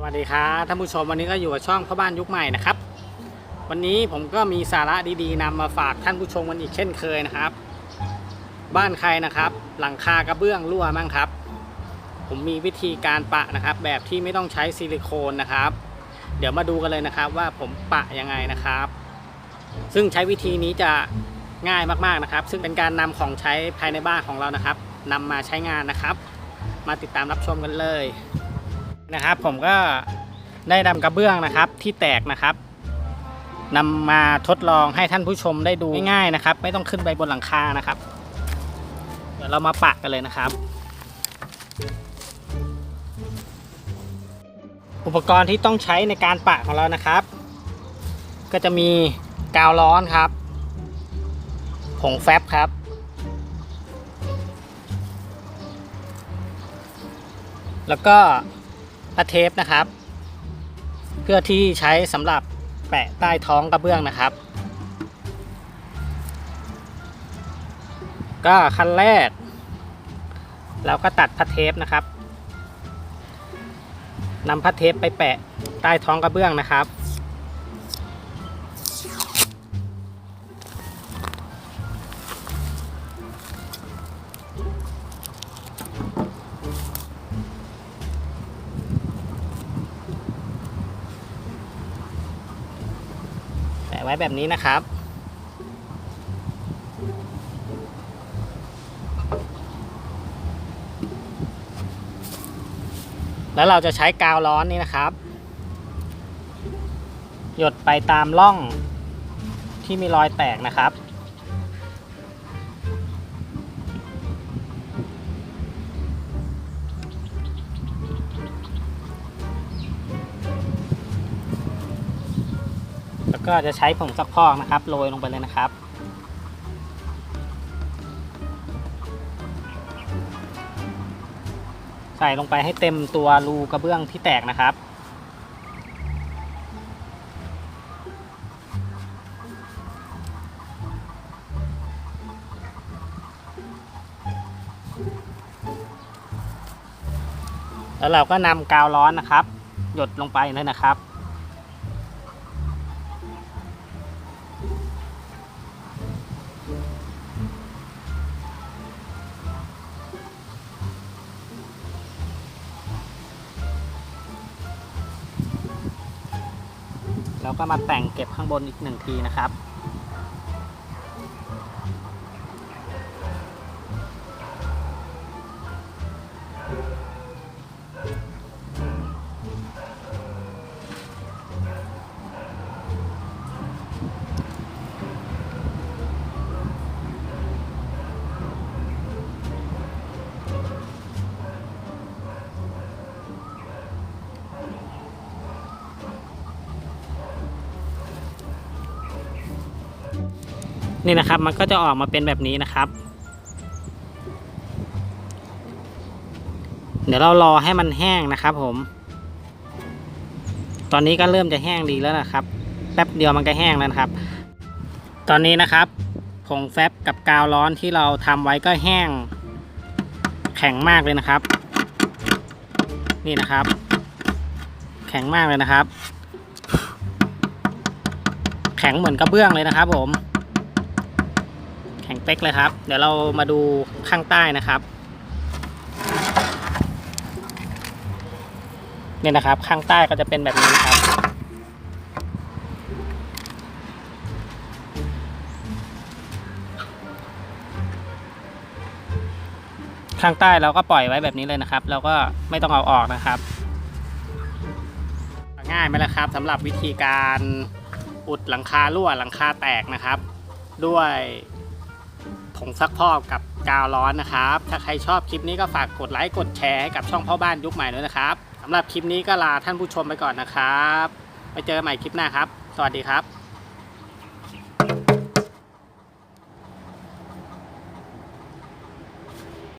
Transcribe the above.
สวัสดีครับท่านผู้ชมวันนี้ก็อยู่กับช่องพ่อบ้านยุคใหม่นะครับ วันนี้ผมก็มีสาระดีๆนำมาฝากท่านผู้ชมกันอีกเช่นเคยนะครับ บ้านใครนะครับ หลังคากระเบื้องรั่วมั่งครับ ผมมีวิธีการปะนะครับ แบบที่ไม่ต้องใช้ซิลิโคนนะครับ เดี๋ยวมาดูกันเลยนะครับว่าผมปะยังไงนะครับ ซึ่งใช้วิธีนี้จะง่ายมากๆนะครับ ซึ่งเป็นการนำของใช้ภายในบ้านของเรานะครับนำมาใช้งานนะครับ มาติดตามรับชมกันเลย นะครับ ผมก็ได้นำกระเบื้องนะครับ ที่แตกนะครับนำมาทดลองให้ท่านผู้ชมได้ดูง่ายๆนะครับ ไม่ต้องขึ้นไปบนหลังคานะครับ เดี๋ยวเรามาปะกันเลยนะครับ อุปกรณ์ที่ต้องใช้ในการปะของเรานะครับ ก็จะมีกาวร้อนครับผงแฟบครับ แล้วก็ ผ้าเทปนะครับ เพื่อที่ใช้สำหรับแปะใต้ท้องกระเบื้องนะครับ ก็ขั้นแรก เราก็ตัดผ้าเทปนะครับนำผ้าเทปไปแปะใต้ท้องกระเบื้องนะครับ ไว้แบบนี้นะครับ แล้วเราจะใช้กาวร้อนนี่นะครับ หยดไปตามร่องที่มีรอยแตกนะครับ ก็จะใช้ผงซักพอกนะครับโรยลงไปเลยนะครับ ใส่ลงไปให้เต็มตัวรูกระเบื้องที่แตกนะครับ แล้วเราก็นำกาวร้อนนะครับ หยดลงไปเลยนะครับ แล้วก็มาแต่งเก็บข้างบนอีกหนึ่งทีนะครับ นี่นะครับมันก็จะออกมาเป็นแบบนี้นะครับ เดี๋ยวเรารอให้มันแห้งนะครับ ผม ตอนนี้ก็เริ่มจะแห้งดีแล้วนะครับ แป๊บเดียวมันก็แห้งแล้วครับ ตอนนี้นะครับผงแฟบกับกาวร้อนที่เราทำไว้ก็แห้ง แข็งมากเลยนะครับ นี่นะครับ แข็งมากเลยนะครับ แข็งเหมือนกระเบื้องเลยนะครับผม ข็งเป๊กเลยครับ เดี๋ยวเรามาดูข้างใต้นะครับเนี่ยนะครับ ข้างใต้ก็จะเป็นแบบนี้ครับ ข้างใต้เราก็ปล่อยไว้แบบนี้เลยนะครับแล้วก็ไม่ต้องเอาออกนะครับง่ายไหมล่ะครับสำหรับวิธีการอุดหลังคารั่วหลังคาแตกนะครับ ด้วย ผงซักพอกกับกาวร้อนนะครับ ถ้าใครชอบคลิปนี้ก็ฝากกดไลค์กดแชร์ให้กับช่องพ่อบ้านยุคใหม่ด้วยนะครับสำหรับคลิปนี้ก็ลาท่านผู้ชมไปก่อนนะครับ ไปเจอกันใหม่คลิปหน้าครับ สวัสดีครับ